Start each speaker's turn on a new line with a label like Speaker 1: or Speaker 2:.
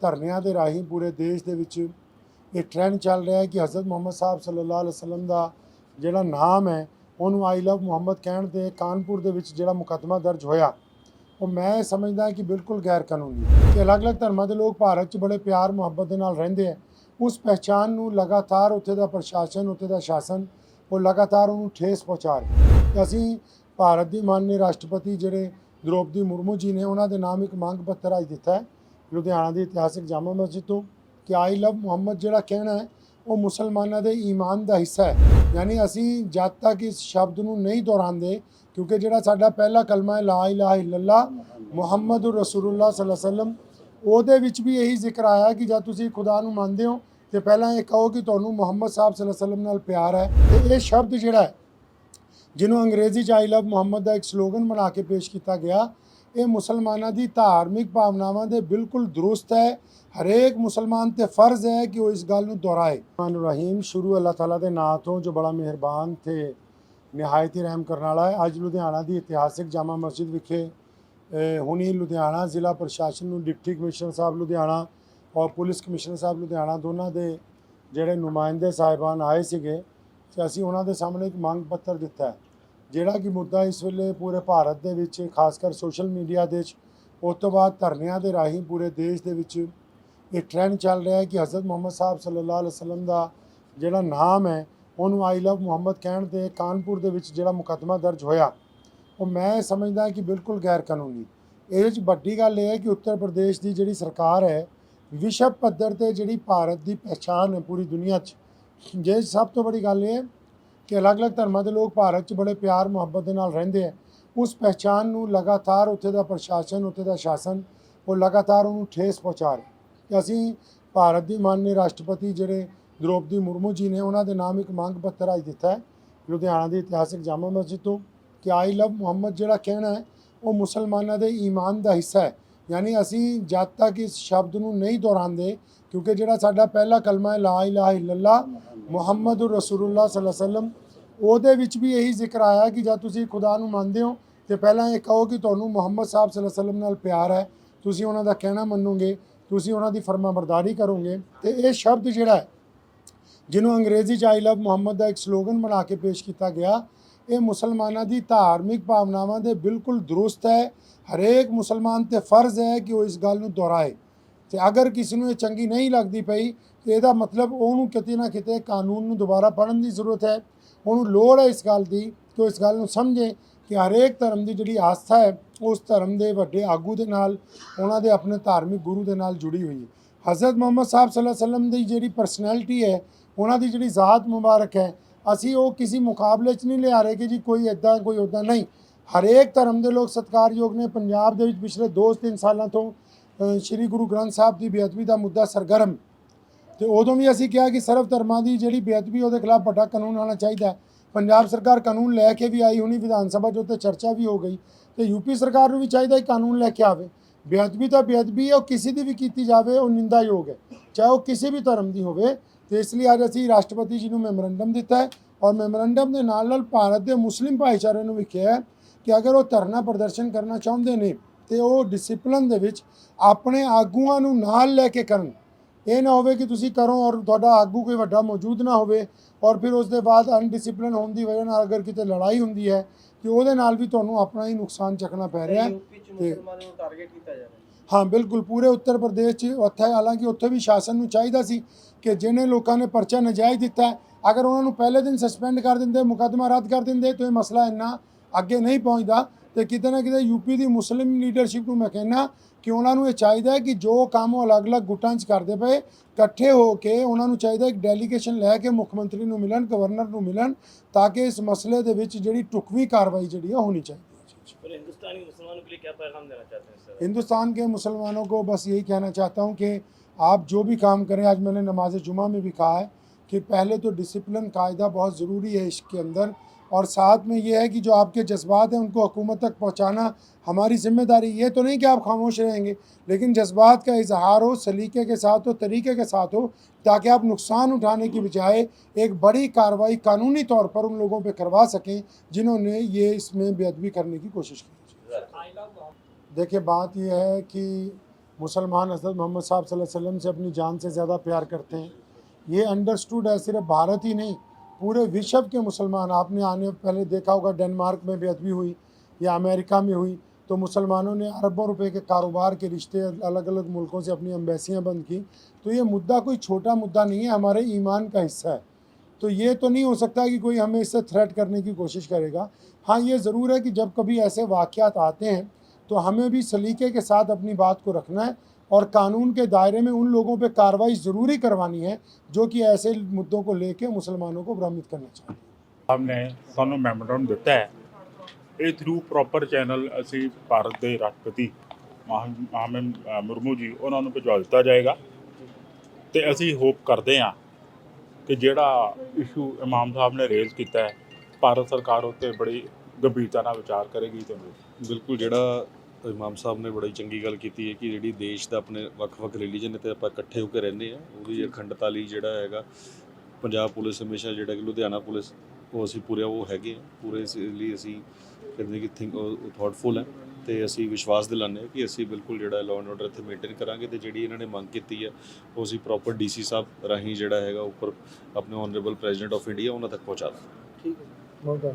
Speaker 1: ਧਰਨਿਆਂ ਦੇ ਰਾਹੀਂ ਪੂਰੇ ਦੇਸ਼ ਦੇ ਵਿੱਚ ਇਹ ਟ੍ਰੈਂਡ ਚੱਲ ਰਿਹਾ ਹੈ ਕਿ ਹਜ਼ਰਤ ਮੁਹੰਮਦ ਸਾਹਿਬ ਸੱਲੱਲਾਹੁ ਅਲੈਹਿ ਵਸੱਲਮ ਦਾ ਜਿਹੜਾ ਨਾਮ ਹੈ, ਉਹਨੂੰ ਆਈ ਲਵ ਮੁਹੰਮਦ ਕਹਿਣ ਤੇ ਕਾਨਪੁਰ ਦੇ ਵਿੱਚ ਜਿਹੜਾ ਮੁਕੱਦਮਾ ਦਰਜ ਹੋਇਆ, ਉਹ ਮੈਂ ਸਮਝਦਾ ਕਿ ਬਿਲਕੁਲ ਗੈਰ ਕਾਨੂੰਨੀ ਹੈ ਕਿ ਅਲੱਗ-ਅਲੱਗ ਧਰਮਾਂ ਦੇ ਲੋਕ ਭਾਰਤ 'ਚ ਬੜੇ ਪਿਆਰ, ਮੁਹੱਬਤ ਦੇ ਨਾਲ ਰਹਿੰਦੇ ਆ। ਉਸ ਪਹਿਚਾਨ ਨੂੰ ਲਗਾਤਾਰ ਉੱਥੇ ਦਾ ਪ੍ਰਸ਼ਾਸਨ, ਉੱਥੇ ਦਾ ਸ਼ਾਸਨ, ਉਹ ਲਗਾਤਾਰ ਉਹਨੂੰ ਠੇਸ ਪਹੁੰਚਾ ਰਿਹਾ ਤੇ ਅਸੀਂ ਭਾਰਤ ਦੀ ਮਾਨਯ ਰਾਸ਼ਟਰਪਤੀ ਜਿਹੜੇ ਦ੍ਰੋਪਦੀ ਮੁਰਮੂ ਜੀ ਨੇ ਉਹਨਾਂ ਦੇ ਨਾਮ ਇੱਕ ਮੰਗ ਪੱਤਰ ਅੱਜ ਦਿੱਤਾ ਹੈ ਲੁਧਿਆਣਾ ਦੀ ਇਤਿਹਾਸਿਕ ਜਾਮਾ ਮਸਜਿਦ ਤੋਂ ਕਿ ਆਈ ਲਵ ਮੁਹੰਮਦ ਜਿਹੜਾ ਕਹਿਣਾ ਹੈ, ਉਹ ਮੁਸਲਮਾਨਾਂ ਦੇ ਈਮਾਨ ਦਾ ਹਿੱਸਾ ਹੈ। ਯਾਨੀ ਅਸੀਂ ਜਦ ਤੱਕ ਇਸ ਸ਼ਬਦ ਨੂੰ ਨਹੀਂ ਦੁਹਰਾਉਂਦੇ, ਕਿਉਂਕਿ ਜਿਹੜਾ ਸਾਡਾ ਪਹਿਲਾ ਕਲਮਾ ਹੈ, ਲਾ ਇਲਾਹਾ ਇਲੱਲਾ ਮੁਹੰਮਦੁਰ ਰਸੂਲੁল্লাਹ ਸੱਲੱਲਾਹੁ ਅਲੈਹਿ ਵਸੱਲਮ, ਉਹਦੇ ਵਿੱਚ ਵੀ ਇਹੀ ਜ਼ਿਕਰ ਆਇਆ ਕਿ ਜਦ ਤੁਸੀਂ ਖੁਦਾ ਨੂੰ ਮੰਨਦੇ ਹੋ, ਤੇ ਪਹਿਲਾਂ ਇਹ ਕਹੋ ਕਿ ਤੁਹਾਨੂੰ ਮੁਹੰਮਦ ਸਾਹਿਬ ਸੱਲੱਲਾਹੁ ਅਲੈਹਿ ਵਸੱਲਮ ਨਾਲ ਪਿਆਰ ਹੈ। ਤੇ ਇਹ ਸ਼ਬਦ ਜਿਹੜਾ ਹੈ, ਜਿਹਨੂੰ ਅੰਗਰੇਜ਼ੀ ਚ ਆਈ ਲਵ ਮੁਹੰਮਦ ਦਾ ਇੱਕ ਸਲੋਗਨ ਬਣਾ ਕੇ ਪੇਸ਼ ਕੀਤਾ ਗਿਆ ਇਹ ਮੁਸਲਮਾਨਾਂ ਦੀ ਧਾਰਮਿਕ ਭਾਵਨਾਵਾਂ ਦੇ ਬਿਲਕੁਲ ਦਰੁਸਤ ਹੈ। ਹਰੇਕ ਮੁਸਲਮਾਨ ਤੇ ਫਰਜ਼ ਹੈ ਕਿ ਉਹ ਇਸ ਗੱਲ ਨੂੰ ਦੁਹਰਾਏ। ਮਨ ਰਹੀਮ, ਸ਼ੁਰੂ ਅੱਲਾਹ ਤਾਲਾ ਦੇ ਨਾਂ ਤੋਂ ਜੋ ਬੜਾ ਮਿਹਰਬਾਨ ਤੇ ਨਿਹਾਇਤ ਹੀ ਰਹਿਮ ਕਰਨ ਵਾਲਾ ਹੈ। ਅੱਜ ਲੁਧਿਆਣਾ ਦੀ ਇਤਿਹਾਸਿਕ ਜਾਮਾ ਮਸਜਿਦ ਵਿਖੇ ਹੁਣੀ ਲੁਧਿਆਣਾ ਜ਼ਿਲ੍ਹਾ ਪ੍ਰਸ਼ਾਸਨ ਨੂੰ ਡਿਪਟੀ ਕਮਿਸ਼ਨਰ ਸਾਹਿਬ ਲੁਧਿਆਣਾ ਔਰ ਪੁਲਿਸ ਕਮਿਸ਼ਨਰ ਸਾਹਿਬ ਲੁਧਿਆਣਾ ਦੋਨਾਂ ਦੇ ਜਿਹੜੇ ਨੁਮਾਇੰਦੇ ਸਾਹਿਬਾਨ ਆਏ ਸੀਗੇ, ਤੇ ਅਸੀਂ ਉਹਨਾਂ ਦੇ ਸਾਹਮਣੇ ਇੱਕ ਮੰਗ ਪੱਤਰ ਦਿੱਤਾ ਹੈ। ਜਿਹੜਾ ਕਿ ਮੁੱਦਾ ਇਸ ਵੇਲੇ ਪੂਰੇ ਭਾਰਤ ਦੇ ਵਿੱਚ, ਖਾਸ ਕਰ ਸੋਸ਼ਲ ਮੀਡੀਆ ਦੇ ਵਿੱਚ, ਉਸ ਤੋਂ ਬਾਅਦ ਧਰਨਿਆਂ ਦੇ ਰਾਹੀਂ ਪੂਰੇ ਦੇਸ਼ ਦੇ ਵਿੱਚ ਇਹ ਟ੍ਰੈਂਡ ਚੱਲ ਰਿਹਾ ਹੈ ਕਿ ਹਜ਼ਰਤ ਮੁਹੰਮਦ ਸਾਹਿਬ ਸੱਲੱਲਾਹੁ ਅਲੈਹਿ ਵਸੱਲਮ ਦਾ ਜਿਹੜਾ ਨਾਮ ਹੈ, ਉਹਨੂੰ ਆਈ ਲਵ ਮੁਹੰਮਦ ਕਹਿਣ ਤੇ ਕਾਨਪੁਰ ਦੇ ਵਿੱਚ ਜਿਹੜਾ ਮੁਕੱਦਮਾ ਦਰਜ ਹੋਇਆ, ਉਹ ਮੈਂ ਸਮਝਦਾ ਕਿ ਬਿਲਕੁਲ ਗੈਰ ਕਾਨੂੰਨੀ ਇਹਦੇ ਵਿੱਚ ਵੱਡੀ ਗੱਲ ਇਹ ਹੈ ਕਿ ਉੱਤਰ ਪ੍ਰਦੇਸ਼ ਦੀ ਜਿਹੜੀ ਸਰਕਾਰ ਹੈ, ਵਿਸ਼ਵ ਪੱਧਰ ਤੇ ਜਿਹੜੀ ਭਾਰਤ ਦੀ ਪਛਾਣ ਹੈ ਪੂਰੀ ਦੁਨੀਆ 'ਚ, ਜੇ ਸਭ ਤੋਂ ਬੜੀ ਗੱਲ ਇਹ ਹੈ ਕਿ ਅਲੱਗ-ਅਲੱਗ ਧਰਮਾਂ ਦੇ ਲੋਕ ਭਾਰਤ 'ਚ ਬੜੇ ਪਿਆਰ, ਮੁਹੱਬਤ ਦੇ ਨਾਲ ਰਹਿੰਦੇ ਆ। ਉਸ ਪਹਿਚਾਨ ਨੂੰ ਲਗਾਤਾਰ ਉੱਥੇ ਦਾ ਪ੍ਰਸ਼ਾਸਨ, ਉੱਥੇ ਦਾ ਸ਼ਾਸਨ, ਉਹ ਲਗਾਤਾਰ ਉਹਨੂੰ ਠੇਸ ਪਹੁੰਚਾ ਰਿਹਾ। ਤੇ ਅਸੀਂ ਭਾਰਤ ਦੀ ਮਾਨਯ ਰਾਸ਼ਟਰਪਤੀ ਜਿਹੜੇ ਦ੍ਰੋਪਦੀ ਮੁਰਮੂ ਜੀ ਨੇ, ਉਹਨਾਂ ਦੇ ਨਾਮ ਇੱਕ ਮੰਗ ਪੱਤਰ ਅੱਜ ਦਿੱਤਾ ਹੈ, ਲੁਧਿਆਣਾ ਦੀ ਇਤਿਹਾਸਿਕ ਜਾਮਾ ਮਸਜਿਦ ਤੋਂ, ਕਿ ਆਈ ਲਵ ਮੁਹੰਮਦ ਜਿਹੜਾ ਕਹਿਣਾ ਹੈ, ਉਹ ਮੁਸਲਮਾਨਾਂ ਦੇ ਈਮਾਨ ਦਾ ਹਿੱਸਾ ਹੈ। ਯਾਨੀ ਅਸੀਂ ਜਦ ਤੱਕ ਇਸ ਸ਼ਬਦ ਨੂੰ ਨਹੀਂ ਦੁਹਰਾਉਂਦੇ, ਕਿਉਂਕਿ ਜਿਹੜਾ ਸਾਡਾ ਪਹਿਲਾ ਕਲਮਾ ਹੈ, ਲਾ ਇਲਾਹਾ ਇਲੱਲਾ ਮੁਹੰਮਦੁਰ ਰਸੂਲੁল্লাਹ ਸੱਲੱਲਾਹੁ ਅਲੈਹਿ ਵਸੱਲਮ, ਉਹਦੇ ਵਿੱਚ ਵੀ ਇਹੀ ਜ਼ਿਕਰ ਆਇਆ ਕਿ ਜਦ ਤੁਸੀਂ ਖੁਦਾ ਨੂੰ ਮੰਨਦੇ ਹੋ, ਤੇ ਪਹਿਲਾਂ ਇਹ ਕਹੋ ਕਿ ਤੁਹਾਨੂੰ ਮੁਹੰਮਦ ਸਾਹਿਬ ਸੱਲੱਲਾਹੁ ਅਲੈਹਿ ਵਸੱਲਮ ਨਾਲ ਪਿਆਰ ਹੈ, ਤੁਸੀਂ ਉਹਨਾਂ ਦਾ ਕਹਿਣਾ ਮੰਨੋਗੇ, ਤੁਸੀਂ ਉਹਨਾਂ ਦੀ ਫਰਮਾਬਰਦਾਰੀ ਕਰੋਗੇ, ਤੇ ਇਹ ਸ਼ਬਦ ਜਿਹੜਾ ਹੈ, ਜਿਹਨੂੰ ਅੰਗਰੇਜ਼ੀ ਚ ਆਈ ਲਵ ਮੁਹੰਮਦ ਦਾ ਇੱਕ ਸਲੋਗਨ ਬਣਾ ਕੇ ਪੇਸ਼ ਕੀਤਾ ਗਿਆ, ਇਹ ਮੁਸਲਮਾਨਾਂ ਦੀ ਧਾਰਮਿਕ ਭਾਵਨਾਵਾਂ ਦੇ ਬਿਲਕੁਲ ਦਰੁਸਤ ਹੈ, ਹਰੇਕ ਮੁਸਲਮਾਨ ਤੇ ਫਰਜ਼ ਹੈ ਕਿ ਉਹ ਇਸ ਗੱਲ ਨੂੰ ਦੁਹਰਾਏ, ਤੇ ਅਗਰ ਕਿਸੇ ਨੂੰ ਇਹ ਚੰਗੀ ਨਹੀਂ ਲੱਗਦੀ ਪਈ ਤੇ ਇਹਦਾ ਮਤਲਬ ਉਹਨੂੰ ਕਿਤੇ ਨਾ ਕਿਤੇ ਕਾਨੂੰਨ ਨੂੰ ਦੁਬਾਰਾ ਪੜ੍ਹਨ ਦੀ ਜ਼ਰੂਰਤ ਹੈ। ਉਹਨੂੰ ਲੋੜ ਹੈ ਇਸ ਗੱਲ ਦੀ ਕਿ ਉਹ ਇਸ ਗੱਲ ਨੂੰ ਸਮਝੇ ਕਿ ਹਰੇਕ ਧਰਮ ਦੀ ਜਿਹੜੀ ਆਸਥਾ ਹੈ, ਉਸ ਧਰਮ ਦੇ ਵੱਡੇ ਆਗੂ ਦੇ ਨਾਲ, ਉਹਨਾਂ ਦੇ ਆਪਣੇ ਧਾਰਮਿਕ ਗੁਰੂ ਦੇ ਨਾਲ ਜੁੜੀ ਹੋਈ ਹੈ। ਹਜ਼ਰਤ ਮੁਹੰਮਦ ਸਾਹਿਬ ਸੱਲੱਲਾਹੁ ਅਲੈਹਿ ਵਸੱਲਮ ਦੀ ਜਿਹੜੀ ਪਰਸਨੈਲਿਟੀ ਹੈ, ਉਹਨਾਂ ਦੀ ਜਿਹੜੀ ਜ਼ਾਤ ਮੁਬਾਰਕ ਹੈ, ਅਸੀਂ ਉਹ ਕਿਸੇ ਮੁਕਾਬਲੇ 'ਚ ਨਹੀਂ ਲਿਆ ਰਹੇ ਕਿ ਜੀ ਕੋਈ ਇਦਾਂ ਕੋਈ ਉੱਦਾਂ ਨਹੀਂ। ਹਰੇਕ ਧਰਮ ਦੇ ਲੋਕ ਸਤਿਕਾਰਯੋਗ ਨੇ। ਪੰਜਾਬ ਦੇ ਵਿੱਚ ਪਿਛਲੇ 2-3 ਸਾਲਾਂ ਤੋਂ ਸ੍ਰੀ ਗੁਰੂ ਗ੍ਰੰਥ ਸਾਹਿਬ ਦੀ ਬੇਅਦਬੀ ਦਾ ਮੁੱਦਾ ਸਰਗਰਮ। ਤੇ ਉਦੋਂ ਵੀ ਅਸੀਂ ਕਿਹਾ ਕਿ ਸਰਵ ਧਰਮਾਂ ਦੀ ਜਿਹੜੀ ਬੇਅਦਬੀ, ਉਹਦੇ ਖਿਲਾਫ ਵੱਡਾ ਕਾਨੂੰਨ ਆਉਣਾ ਚਾਹੀਦਾ ਪੰਜਾਬ ਸਰਕਾਰ ਕਾਨੂੰਨ ਲੈ ਕੇ ਵੀ ਆਈ ਹੋਣੀ, ਵਿਧਾਨ ਸਭਾ 'ਚ ਉੱਤੇ ਚਰਚਾ ਵੀ ਹੋ ਗਈ। ਤੇ ਯੂਪੀ ਸਰਕਾਰ ਨੂੰ ਵੀ ਚਾਹੀਦਾ ਹੈ ਕਾਨੂੰਨ ਲੈ ਕੇ ਆਵੇ। ਬੇਅਦਬੀ ਤਾਂ ਬੇਅਦਬੀ ਹੈ, ਉਹ ਕਿਸੇ ਦੀ ਵੀ ਕੀਤੀ ਜਾਵੇ, ਉਹ ਨਿੰਦਾਯੋਗ ਹੈ। ਚਾਹੇ ਉਹ ਕਿਸੇ ਵੀ ਧਰਮ ਦੀ ਹੋਵੇ। ਤੇ ਇਸ ਲਈ ਅੱਜ ਅਸੀਂ ਰਾਸ਼ਟਰਪਤੀ ਜੀ ਨੂੰ ਮੈਮੋਰੰਡਮ ਦਿੱਤਾ ਹੈ ਔਰ ਮੈਮੋਰੰਡਮ ਦੇ ਨਾਲ ਨਾਲ ਭਾਰਤ ਦੇ ਮੁਸਲਿਮ ਭਾਈਚਾਰੇ ਨੂੰ ਵੀ ਕਿਹਾ ਹੈ ਕਿ ਅਗਰ ਉਹ ਧਰਨਾ ਪ੍ਰਦਰਸ਼ਨ ਕਰਨਾ ਚਾਹੁੰਦੇ ਨੇ, ਤੇ ਉਹ ਡਿਸਪਲਿਨ ਦੇ ਵਿੱਚ ਆਪਣੇ ਆਗੂਆਂ ਨੂੰ ਨਾਲ ਲੈ ਕੇ ਕਰਨ। ਇਹ ਨਾ ਹੋਵੇ ਕਿ ਤੁਸੀਂ ਕਰੋ ਔਰ ਤੁਹਾਡਾ ਆਗੂ ਕੋਈ ਵੱਡਾ ਮੌਜੂਦ ਨਾ ਹੋਵੇ ਔਰ ਫਿਰ ਉਸ ਦੇ ਬਾਅਦ ਅਨਡਿਸਪਲਿਨ ਹੋਣ ਦੀ ਵਜ੍ਹਾ ਨਾਲ ਅਗਰ ਕਿਤੇ ਲੜਾਈ ਹੁੰਦੀ ਹੈ ਤੇ ਉਹਦੇ ਨਾਲ ਵੀ ਤੁਹਾਨੂੰ ਆਪਣਾ ਹੀ ਨੁਕਸਾਨ ਚੱਕਣਾ ਪੈ ਰਿਹਾ ਹੈ। ਹਾਂ। ਬਿਲਕੁਲ ਪੂਰੇ ਉੱਤਰ ਪ੍ਰਦੇਸ਼ 'ਚ ਉੱਥੇ ਹਾਲਾਂਕਿ ਉੱਥੇ ਵੀ ਸ਼ਾਸਨ ਨੂੰ ਚਾਹੀਦਾ ਸੀ ਕਿ ਜਿਹਨੇ ਲੋਕਾਂ ਨੇ ਪਰਚਾ ਨਜਾਇਜ਼ ਦਿੱਤਾ ਅਗਰ ਉਹਨਾਂ ਨੂੰ ਪਹਿਲੇ ਦਿਨ ਸਸਪੈਂਡ ਕਰ ਦਿੰਦੇ ਮੁਕੱਦਮਾ ਰੱਦ ਕਰ ਦਿੰਦੇ ਤਾਂ ਇਹ ਮਸਲਾ ਇੰਨਾ ਅੱਗੇ ਨਹੀਂ ਪਹੁੰਚਦਾ ਤੇ ਕਿਤੇ ਨਾ ਕਿਤੇ ਯੂਪੀ ਦੀ ਮੁਸਲਿਮ ਲੀਡਰਸ਼ਿਪ ਨੂੰ ਮੈਂ ਕਹਿੰਦਾ ਕਿ ਉਹਨਾਂ ਨੂੰ ਇਹ ਚਾਹੀਦਾ ਹੈ ਕਿ ਜੋ ਕੰਮ ਉਹ ਅਲੱਗ-ਅਲੱਗ ਗੁੱਟਾਂ 'ਚ ਕਰਦੇ ਪਏ ਇਕੱਠੇ ਹੋ ਕੇ ਉਹਨਾਂ ਨੂੰ ਚਾਹੀਦਾ ਇੱਕ ਡੈਲੀਗੇਸ਼ਨ ਲੈ ਕੇ ਮੁੱਖ ਮੰਤਰੀ ਨੂੰ ਮਿਲਣ ਗਵਰਨਰ ਨੂੰ ਮਿਲਣ ਤਾਂ ਕਿ ਇਸ ਮਸਲੇ ਦੇ ਵਿੱਚ ਜਿਹੜੀ ਟੁਕਵੀਂ ਕਾਰਵਾਈ ਜਿਹੜੀ ਹੈ ਹੋਣੀ ਚਾਹੀਦੀ ਹੈ
Speaker 2: और हिंदुस्तानी मुसलमानों के लिए क्या पैगाम देना चाहते हैं सर
Speaker 1: हिंदुस्तान के मुसलमानों को बस यही कहना चाहता हूँ कि आप जो भी काम करें आज मैंने नमाज जुमा में भी कहा है कि पहले तो डिसिप्लिन कायदा बहुत ज़रूरी है इसके अंदर। और साथ में ये है कि जो आपके जज्बात हैं, उनको हुकूमत तक पहुँचाना हमारी ज़िम्मेदारी। ये तो नहीं कि आप खामोश रहेंगे, लेकिन जज्बात का इजहार हो, सलीके के साथ हो, तरीके के साथ हो, ताकि आप नुकसान उठाने की बजाय एक बड़ी कार्रवाई कानूनी तौर पर उन लोगों पर करवा सकें, जिन्होंने ये इसमें बेअदबी करने की कोशिश की। देखिए, बात यह है कि मुसलमान हज़रत मोहम्मद साहब वसल्लम से अपनी जान से ज़्यादा प्यार करते हैं। ये अंडरस्टूड है, सिर्फ़ भारत ही नहीं, पूरे विश्व के मुसलमान। आपने आने पहले देखा होगा, डेनमार्क में बेअदबी हुई, या अमेरिका में हुई तो मुसलमानों ने अरबों रुपए के कारोबार के रिश्ते अलग अलग मुल्कों से अपनी एम्बेसियाँ बंद की। तो ये मुद्दा कोई छोटा मुद्दा नहीं है, हमारे ईमान का हिस्सा है। तो ये तो नहीं हो सकता कि कोई हमें इससे थ्रेट करने की कोशिश करेगा। हाँ ये ज़रूर है कि जब कभी ऐसे वाक़यात आते हैं तो हमें भी सलीके के साथ अपनी बात को रखना है और कानून के दायरे में उन लोगों पे कार्रवाई ज़रूरी करवानी है जो कि ऐसे मुद्दों को लेके मुसलमानों को भ्रमित करना चाहते हैं
Speaker 3: ਸਾਹਿਬ ਨੇ ਸਾਨੂੰ ਮੈਮੋਰੰਡਮ ਦਿੱਤਾ ਹੈ ਇਹ ਥਰੂ ਪ੍ਰੋਪਰ ਚੈਨਲ ਅਸੀਂ ਭਾਰਤ ਦੇ ਰਾਸ਼ਟਰਪਤੀ ਮਹਾਮਹਿਮ ਮੁਰਮੂ ਜੀ ਉਹਨਾਂ ਨੂੰ ਭਿਜਵਾ ਦਿੱਤਾ ਜਾਏਗਾ ਤੇ ਅਸੀਂ ਹੋਪ ਕਰਦੇ ਹਾਂ ਕਿ ਜਿਹੜਾ ਇਸ਼ੂ ਇਮਾਮ ਸਾਹਿਬ ਨੇ ਰੇਜ਼ ਕੀਤਾ ਹੈ ਭਾਰਤ ਸਰਕਾਰ ਉੱਤੇ ਬੜੀ ਗੰਭੀਰਤਾ ਨਾਲ ਵਿਚਾਰ ਕਰੇਗੀ ਤੇ
Speaker 4: ਬਿਲਕੁਲ ਜਿਹੜਾ ਇਮਾਮ ਸਾਹਿਬ ਨੇ ਬੜੀ ਚੰਗੀ ਗੱਲ ਕੀਤੀ ਹੈ ਕਿ ਜਿਹੜੀ ਦੇਸ਼ ਦਾ ਆਪਣੇ ਵੱਖ-ਵੱਖ ਰਿਲੀਜਨ ਤੇ ਆਪਾਂ ਇਕੱਠੇ ਹੋ ਕੇ ਰਹਿੰਦੇ ਆ ਉਹਦੀ ਅਖੰਡਤਾ ਲਈ ਜਿਹੜਾ ਹੈਗਾ ਪੰਜਾਬ ਪੁਲਿਸ ਹਮੇਸ਼ਾ ਜਿਹੜਾ ਕਿ ਲੁਧਿਆਣਾ ਪੁਲਿਸ ਉਹ ਅਸੀਂ ਪੂਰੇ ਉਹ ਹੈਗੇ ਆ ਪੂਰੇ ਇਸ ਲਈ ਅਸੀਂ ਕਹਿੰਦੇ ਕਿ ਥਿੰਕ ਥਾਟਫੁਲ ਹੈ ਤੇ ਅਸੀਂ ਵਿਸ਼ਵਾਸ ਦਿਲਾਉਂਦੇ ਹਾਂ ਕਿ ਅਸੀਂ ਬਿਲਕੁਲ ਜਿਹੜਾ ਲਾਅ ਐਂਡ ਆਰਡਰ ਇੱਥੇ ਮੇਨਟੇਨ ਕਰਾਂਗੇ ਤੇ ਜਿਹੜੀ ਇਹਨਾਂ ਨੇ ਮੰਗ ਕੀਤੀ ਹੈ ਉਹ ਅਸੀਂ ਪ੍ਰੋਪਰ ਡੀਸੀ ਸਾਹਿਬ ਰਾਹੀਂ ਜਿਹੜਾ ਹੈਗਾ ਉੱਪਰ ਆਪਣੇ ਆਨਰੇਬਲ ਪ੍ਰੈਜ਼ੀਡੈਂਟ ਆਫ ਇੰਡੀਆ ਉਹਨਾਂ ਤੱਕ ਪਹੁੰਚਾ ਦਾਂਗੇ
Speaker 5: ਠੀਕ ਹੈ
Speaker 1: done.